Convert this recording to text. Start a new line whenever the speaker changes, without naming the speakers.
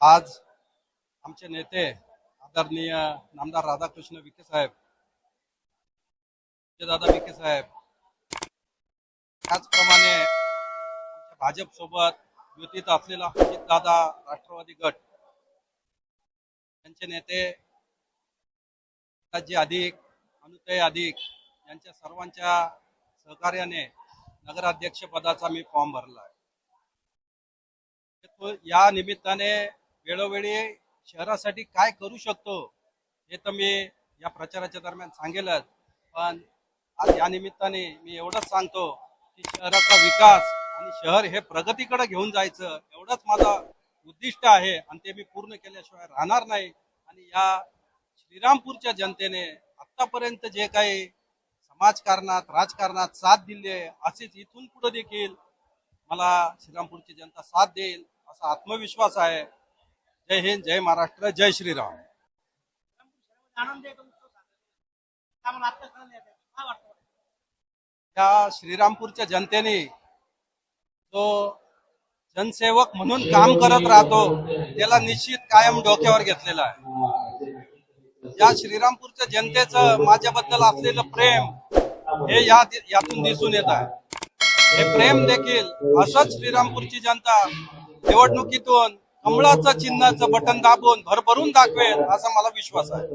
आज आमचे नेते आदरणीय नामदार राधाकृष्ण विखे साहेब दादा विखे साहेब त्याचप्रमाणे आमच्या भाजप सोबत युतीत असलेला अजित दादा राष्ट्रवादी गट यांचे नेते राज्य अधिक अनुतय अधिक यांच्या सर्वांच्या सहकार्याने नगराध्यक्ष पदाचा मी फॉर्म भरला आहे. या निमित्ताने वेळोवेळी शहरासाठी काय करू शकतो हे तर मी या प्रचाराच्या दरम्यान सांगेलच. पण आज या निमित्ताने मी एवढंच सांगतो की शहराचा विकास आणि शहर हे प्रगतीकडे घेऊन जायचं एवढंच माझा उद्दिष्ट आहे आणि ते मी पूर्ण केल्याशिवाय राहणार नाही. आणि या श्रीरामपूरच्या जनतेने आतापर्यंत जे काही समाजकारणात राजकारणात साथ दिली आहे असेच इथून पुढे देखील मला श्रीरामपूरची जनता साथ देईल असा आत्मविश्वास आहे. जय हिंद जय महाराष्ट्र जय श्रीराम. त्या श्रीरामपूरच्या जनतेने जो जनसेवक म्हणून काम करत राहतो त्याला निश्चित कायम डोक्यावर घेतलेला आहे. या श्रीरामपूरच्या जनतेचं माझ्याबद्दल असलेलं प्रेम हे या यातून दिसून येत आहे. हे प्रेम देखील असंच श्रीरामपूरची जनता निवडणुकीतून कमळाचं चिन्हाचं बटन दाबून भरभरून दाखवेल असा मला विश्वास आहे.